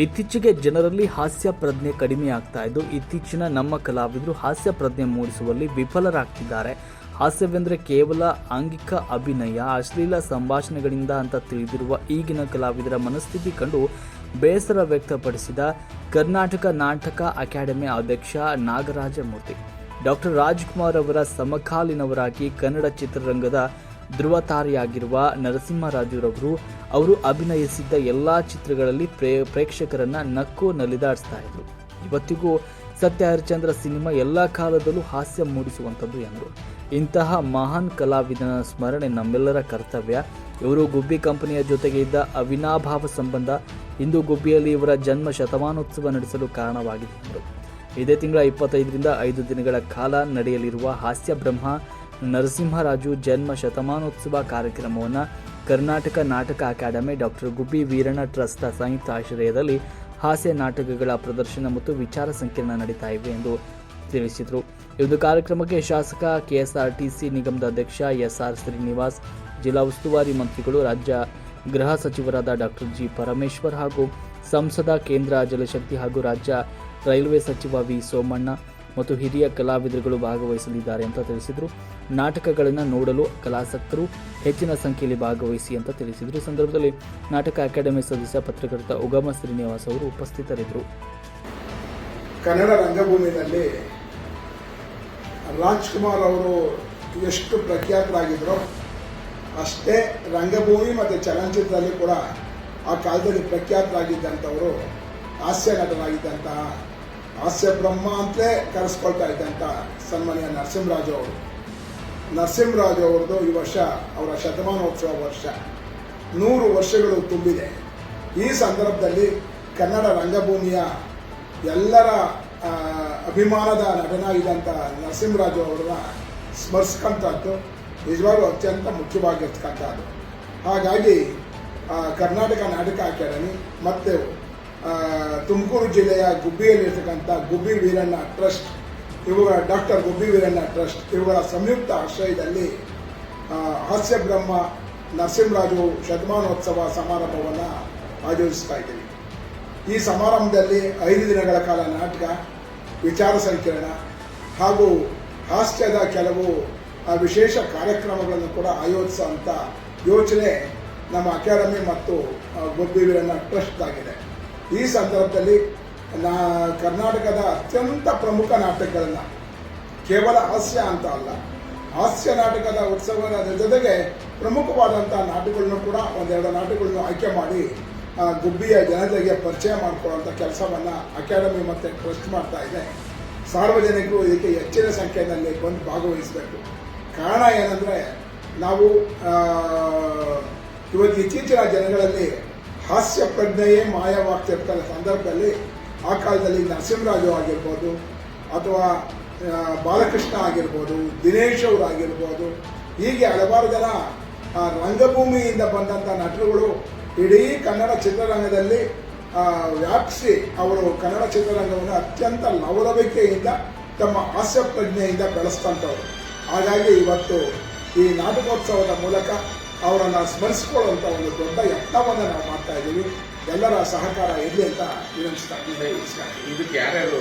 ಇತ್ತೀಚೆಗೆ ಜನರಲ್ಲಿ ಹಾಸ್ಯ ಪ್ರಜ್ಞೆ ಕಡಿಮೆ ಆಗ್ತಾ ಇದ್ದು, ಇತ್ತೀಚಿನ ನಮ್ಮ ಕಲಾವಿದರು ಹಾಸ್ಯ ಪ್ರಜ್ಞೆ ಮೂಡಿಸುವಲ್ಲಿ ವಿಫಲರಾಗ್ತಿದ್ದಾರೆ. ಹಾಸ್ಯವೆಂದರೆ ಕೇವಲ ಆಂಗಿಕ ಅಭಿನಯ, ಅಶ್ಲೀಲ ಸಂಭಾಷಣೆಗಳಿಂದ ಅಂತ ತಿಳಿದಿರುವ ಈಗಿನ ಕಲಾವಿದರ ಮನಸ್ಥಿತಿ ಕಂಡು ಬೇಸರ ವ್ಯಕ್ತಪಡಿಸಿದ ಕರ್ನಾಟಕ ನಾಟಕ ಅಕಾಡೆಮಿ ಅಧ್ಯಕ್ಷ ನಾಗರಾಜ ಮೂರ್ತಿ ಡಾಕ್ಟರ್ ರಾಜ್ಕುಮಾರ್ ಅವರ ಸಮಕಾಲೀನವರಾಗಿ ಕನ್ನಡ ಚಿತ್ರರಂಗದ ಧ್ರುವತಾರಿಯಾಗಿರುವ ನರಸಿಂಹರಾಜುರವರು ಅವರು ಅಭಿನಯಿಸಿದ್ದ ಎಲ್ಲ ಚಿತ್ರಗಳಲ್ಲಿ ಪ್ರೇ, ಪ್ರೇಕ್ಷಕರನ್ನ ನಕ್ಕು ನಲಿದಾಡಿಸ್ತಾ ಇದ್ರು. ಇವತ್ತಿಗೂ ಸತ್ಯ ಹರಿಶ್ಚಂದ್ರ ಸಿನಿಮಾ ಎಲ್ಲ ಕಾಲದಲ್ಲೂ ಹಾಸ್ಯ ಮೂಡಿಸುವಂಥದ್ದು ಎಂದರು. ಇಂತಹ ಮಹಾನ್ ಕಲಾವಿದನ ಸ್ಮರಣೆ ನಮ್ಮೆಲ್ಲರ ಕರ್ತವ್ಯ. ಇವರು ಗುಬ್ಬಿ ಕಂಪನಿಯ ಜೊತೆಗೆ ಇದ್ದ ಅವಿನಾಭಾವ ಸಂಬಂಧ, ಇಂದು ಗುಬ್ಬಿಯಲ್ಲಿ ಇವರ ಜನ್ಮ ಶತಮಾನೋತ್ಸವ ನಡೆಸಲು ಕಾರಣವಾಗಿದೆ ಎಂದರು. ಇದೇ ತಿಂಗಳ ಇಪ್ಪತ್ತೈದರಿಂದ ಐದು ದಿನಗಳ ಕಾಲ ನಡೆಯಲಿರುವ ಹಾಸ್ಯ ಬ್ರಹ್ಮ ನರಸಿಂಹರಾಜು ಜನ್ಮ ಶತಮಾನೋತ್ಸವ ಕಾರ್ಯಕ್ರಮವನ್ನು ಕರ್ನಾಟಕ ನಾಟಕ ಅಕಾಡೆಮಿ ಡಾಕ್ಟರ್ ಗುಬ್ಬಿ ವೀರಣ್ಣ ಟ್ರಸ್ಟ್ನ ಸಂಯುಕ್ತ ಆಶ್ರಯದಲ್ಲಿ ಹಾಸ್ಯ ನಾಟಕಗಳ ಪ್ರದರ್ಶನ ಮತ್ತು ವಿಚಾರ ಸಂಕಿರಣ ನಡೀತಾ ಇವೆ ಎಂದು ತಿಳಿಸಿದರು. ಒಂದು ಕಾರ್ಯಕ್ರಮಕ್ಕೆ ಶಾಸಕ ಕೆಎಸ್ಆರ್ಟಿಸಿ ನಿಗಮದ ಅಧ್ಯಕ್ಷ ಎಸ್ಆರ್ ಶ್ರೀನಿವಾಸ್, ಜಿಲ್ಲಾ ಉಸ್ತುವಾರಿ ಮಂತ್ರಿಗಳು, ರಾಜ್ಯ ಗೃಹ ಸಚಿವರಾದ ಡಾಕ್ಟರ್ ಜಿ ಪರಮೇಶ್ವರ್ ಹಾಗೂ ಸಂಸದ ಕೇಂದ್ರ ಜಲಶಕ್ತಿ ಹಾಗೂ ರಾಜ್ಯ ರೈಲ್ವೆ ಸಚಿವ ವಿ ಸೋಮಣ್ಣ ಮತ್ತು ಹಿರಿಯ ಕಲಾವಿದರುಗಳು ಭಾಗವಹಿಸಲಿದ್ದಾರೆ ಅಂತ ತಿಳಿಸಿದರು. ನಾಟಕಗಳನ್ನು ನೋಡಲು ಕಲಾಸಕ್ತರು ಹೆಚ್ಚಿನ ಸಂಖ್ಯೆಯಲ್ಲಿ ಭಾಗವಹಿಸಿ ಅಂತ ತಿಳಿಸಿದರು. ಸಂದರ್ಭದಲ್ಲಿ ನಾಟಕ ಅಕಾಡೆಮಿ ಸದಸ್ಯ ಪತ್ರಕರ್ತ ಉಗಮ ಶ್ರೀನಿವಾಸ್ ಅವರು ಉಪಸ್ಥಿತರಿದ್ದರು. ಕನ್ನಡ ರಂಗಭೂಮಿನಲ್ಲಿ ರಾಜ್ಕುಮಾರ್ ಅವರು ಎಷ್ಟು ಪ್ರಖ್ಯಾತರಾಗಿದ್ರೋ ಅಷ್ಟೇ ರಂಗಭೂಮಿ ಮತ್ತು ಚಲನಚಿತ್ರದಲ್ಲಿ ಕೂಡ ಆ ಕಾಲದಲ್ಲಿ ಪ್ರಖ್ಯಾತರಾಗಿದ್ದಂಥವರು ಹಾಸ್ಯ ನಟರಾಗಿದ್ದಂತಹ ಹಾಸ್ಯ ಬ್ರಹ್ಮ ಅಂತಲೇ ಕರೆಸ್ಕೊಳ್ತಾ ಇದ್ದಂಥ ಸನ್ಮಾನ್ಯ ನರಸಿಂಹರಾಜು ಅವರು. ನರಸಿಂಹರಾಜು ಅವ್ರದ್ದು ಈ ವರ್ಷ ಅವರ ಶತಮಾನೋತ್ಸವ ವರ್ಷ. ನೂರು ವರ್ಷಗಳು ತುಂಬಿದೆ. ಈ ಸಂದರ್ಭದಲ್ಲಿ ಕನ್ನಡ ರಂಗಭೂಮಿಯ ಎಲ್ಲರ ಅಭಿಮಾನದ ನಟನ ಇದ್ದಂಥ ನರಸಿಂಹರಾಜು ಅವ್ರನ್ನ ಸ್ಮರಿಸ್ಕೊಂಥದ್ದು ನಿಜವಾಗ್ಲೂ ಅತ್ಯಂತ ಮುಖ್ಯವಾಗಿರ್ತಕ್ಕಂಥದ್ದು. ಹಾಗಾಗಿ ಕರ್ನಾಟಕ ನಾಟಕ ಅಕಾಡೆಮಿ ಮತ್ತು ತುಮಕೂರು ಜಿಲ್ಲೆಯ ಗುಬ್ಬಿಯಲ್ಲಿರ್ತಕ್ಕಂಥ ಗುಬ್ಬಿ ವೀರಣ್ಣ ಟ್ರಸ್ಟ್, ಇವುಗಳ ಡಾಕ್ಟರ್ ಗುಬ್ಬಿ ವೀರಣ್ಣ ಟ್ರಸ್ಟ್, ಇವುಗಳ ಸಂಯುಕ್ತ ಆಶ್ರಯದಲ್ಲಿ ಹಾಸ್ಯ ಬ್ರಹ್ಮ ನರಸಿಂಹರಾಜು ಶತಮಾನೋತ್ಸವ ಸಮಾರಂಭವನ್ನು ಆಯೋಜಿಸ್ತಾ ಇದ್ದೀವಿ. ಈ ಸಮಾರಂಭದಲ್ಲಿ ಐದು ದಿನಗಳ ಕಾಲ ನಾಟಕ, ವಿಚಾರ ಸಂಕಿರಣ ಹಾಗೂ ಹಾಸ್ಯದ ಕೆಲವು ವಿಶೇಷ ಕಾರ್ಯಕ್ರಮಗಳನ್ನು ಕೂಡ ಆಯೋಜಿಸುವಂಥ ಯೋಚನೆ ನಮ್ಮ ಅಕಾಡೆಮಿ ಮತ್ತು ಗುಬ್ಬಿ ವೀರಣ್ಣ ಟ್ರಸ್ಟ್ ಆಗಿದೆ ಈ ಸಂದರ್ಭದಲ್ಲಿ ನಾ ಕರ್ನಾಟಕದ ಅತ್ಯಂತ ಪ್ರಮುಖ ನಾಟಕಗಳನ್ನು ಕೇವಲ ಹಾಸ್ಯ ಅಂತ ಅಲ್ಲ, ಹಾಸ್ಯ ನಾಟಕದ ಉತ್ಸವದ ಜೊತೆಗೆ ಪ್ರಮುಖವಾದಂಥ ನಾಟಕಗಳನ್ನು ಕೂಡ ಒಂದೆರಡು ನಾಟಕಗಳನ್ನು ಆಯ್ಕೆ ಮಾಡಿ ಗುಬ್ಬಿಯ ಜನತೆಗೆ ಪರಿಚಯ ಮಾಡಿಕೊಳ್ಳುವಂಥ ಕೆಲಸವನ್ನು ಅಕಾಡೆಮಿ ಮತ್ತು ಟ್ರಸ್ಟ್ ಮಾಡ್ತಾ ಇದೆ. ಸಾರ್ವಜನಿಕರು ಇದಕ್ಕೆ ಹೆಚ್ಚಿನ ಸಂಖ್ಯೆಯಲ್ಲಿ ಬಂದು ಭಾಗವಹಿಸಬೇಕು. ಕಾರಣ ಏನಂದರೆ ನಾವು ಇವತ್ತು ಇತ್ತೀಚಿನ ಜನಗಳಲ್ಲಿ ಹಾಸ್ಯ ಪ್ರಜ್ಞೆಯೇ ಮಾಯವಾಗ್ತಿರ್ತಕ್ಕಂಥ ಸಂದರ್ಭದಲ್ಲಿ ಆ ಕಾಲದಲ್ಲಿ ನರಸಿಂಹರಾಜು ಆಗಿರ್ಬೋದು ಅಥವಾ ಬಾಲಕೃಷ್ಣ ಆಗಿರ್ಬೋದು, ದಿನೇಶ್ ಅವರು ಆಗಿರ್ಬೋದು, ಹೀಗೆ ಹಲವಾರು ಜನ ರಂಗಭೂಮಿಯಿಂದ ಬಂದಂಥ ನಟರುಗಳು ಇಡೀ ಕನ್ನಡ ಚಿತ್ರರಂಗದಲ್ಲಿ ವ್ಯಾಪಿಸಿ ಅವರು ಕನ್ನಡ ಚಿತ್ರರಂಗವನ್ನು ಅತ್ಯಂತ ಲವಲವಿಕೆಯಿಂದ ತಮ್ಮ ಹಾಸ್ಯ ಪ್ರಜ್ಞೆಯಿಂದ ಬೆಳೆಸ್ತಂಥವ್ರು ಹಾಗಾಗಿ ಇವತ್ತು ಈ ನಾಟಕೋತ್ಸವದ ಮೂಲಕ ಅವರನ್ನು ಸ್ಮರಿಸಿಕೊಳ್ಳುವಂಥ ಒಂದು ದೊಡ್ಡ ಯತ್ನವನ್ನು ನಾವು ಮಾಡ್ತಾ ಇದ್ದೀವಿ. ಎಲ್ಲರ ಸಹಕಾರ ಇರಲಿ ಅಂತ ವಿನಂತಿಸ್ತಾ ಇದಕ್ಕೆ ಯಾರ್ಯಾರು